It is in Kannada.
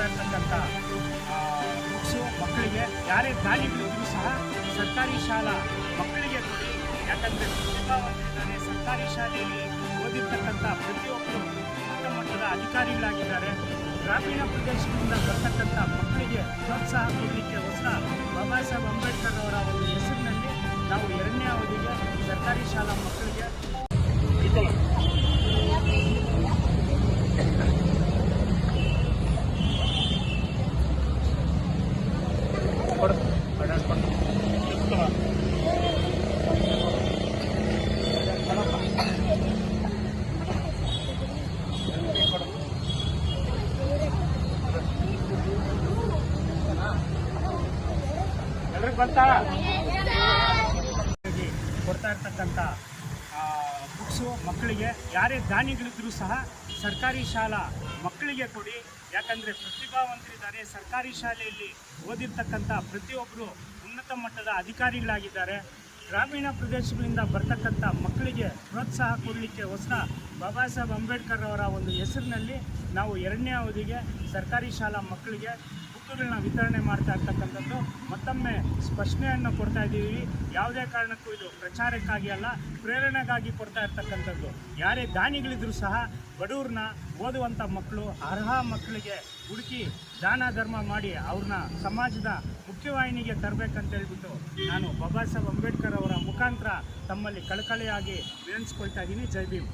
ಮಾಡ್ತಾ ಇರ್ತಕ್ಕಂಥ ಬುಕ್ಸು ಮಕ್ಕಳಿಗೆ ಯಾರೇ ಖಾಲಿ ಬಿಡಿದ್ರು ಸಹ ಸರ್ಕಾರಿ ಶಾಲಾ ಮಕ್ಕಳಿಗೆ ಕೊಡಿ. ಯಾಕಂದರೆ ಪ್ರತಿಭಾವಂತರಿದ್ದಾರೆ ಸರ್ಕಾರಿ ಶಾಲೆಯಲ್ಲಿ ಓದಿರ್ತಕ್ಕಂಥ ಪ್ರತಿಯೊಬ್ಬರು ಉನ್ನತ ಮಟ್ಟದ ಅಧಿಕಾರಿಗಳಾಗಿದ್ದಾರೆ. ಗ್ರಾಮೀಣ ಪ್ರದೇಶದಿಂದ ಬರ್ತಕ್ಕಂಥ ಮಕ್ಕಳಿಗೆ ಪ್ರೋತ್ಸಾಹ ಕೊಡಲಿಕ್ಕೆ ಹೊಸ ಬಾಬಾ ಸಾಹೇಬ್ ಅಂಬೇಡ್ಕರ್ ಅವರ ಒಂದು ಹೆಸರಿನಲ್ಲಿ ನಾವು ಎರಡನೇ ಅವಧಿಗೆ ಸರ್ಕಾರಿ ಶಾಲಾ ಗೊತ್ತಾ? ಕೊಡ್ತಾ ಇರ್ತಕ್ಕಂಥ ಬುಕ್ಸು ಮಕ್ಕಳಿಗೆ, ಯಾರೇ ದಾನಿಗಳಿದ್ರೂ ಸಹ ಸರ್ಕಾರಿ ಶಾಲಾ ಮಕ್ಕಳಿಗೆ ಕೊಡಿ. ಯಾಕಂದರೆ ಪ್ರತಿಭಾವಂತರಿದ್ದಾರೆ. ಸರ್ಕಾರಿ ಶಾಲೆಯಲ್ಲಿ ಓದಿರ್ತಕ್ಕಂಥ ಪ್ರತಿಯೊಬ್ಬರು ಉನ್ನತ ಮಟ್ಟದ ಅಧಿಕಾರಿಗಳಾಗಿದ್ದಾರೆ. ಗ್ರಾಮೀಣ ಪ್ರದೇಶಗಳಿಂದ ಬರ್ತಕ್ಕಂಥ ಮಕ್ಕಳಿಗೆ ಪ್ರೋತ್ಸಾಹ ಕೊಡಲಿಕ್ಕೆ ಹೊಸ ಬಾಬಾ ಸಾಹೇಬ್ ಅಂಬೇಡ್ಕರ್ ಅವರ ಒಂದು ಹೆಸರಿನಲ್ಲಿ ನಾವು ಎರಡನೇ ಅವಧಿಗೆ ಸರ್ಕಾರಿ ಶಾಲಾ ಮಕ್ಕಳಿಗೆ ಬುಕ್ಗಳನ್ನ ವಿತರಣೆ ಮಾಡ್ತಾ ಇರ್ತಕ್ಕಂಥದ್ದು ಮತ್ತೊಮ್ಮೆ ಸ್ಪಷ್ಟನೆಯನ್ನು ಕೊಡ್ತಾ ಇದ್ದೀವಿ. ಯಾವುದೇ ಕಾರಣಕ್ಕೂ ಇದು ಪ್ರಚಾರಕ್ಕಾಗಿ ಅಲ್ಲ, ಪ್ರೇರಣೆಗಾಗಿ ಕೊಡ್ತಾ ಇರ್ತಕ್ಕಂಥದ್ದು. ಯಾರೇ ದಾನಿಗಳಿದ್ರು ಸಹ ಬಡವ್ರನ್ನ ಓದುವಂಥ ಮಕ್ಕಳು, ಅರ್ಹ ಮಕ್ಕಳಿಗೆ ಹುಡುಕಿ ದಾನ ಧರ್ಮ ಮಾಡಿ ಅವ್ರನ್ನ ಸಮಾಜದ ಮುಖ್ಯವಾಹಿನಿಗೆ ತರಬೇಕಂತ ಹೇಳ್ಬಿಟ್ಟು ನಾನು ಬಾಬಾ ಸಾಹೇಬ್ ಅಂಬೇಡ್ಕರ್ ಅವರ ಮುಖಾಂತರ ತಮ್ಮಲ್ಲಿ ಕಳಕಳಿಯಾಗಿ ವಿನಂತಿಸ್ಕೊಳ್ತಾ ಇದ್ದೀನಿ. ಜೈ ಭೀಮ್.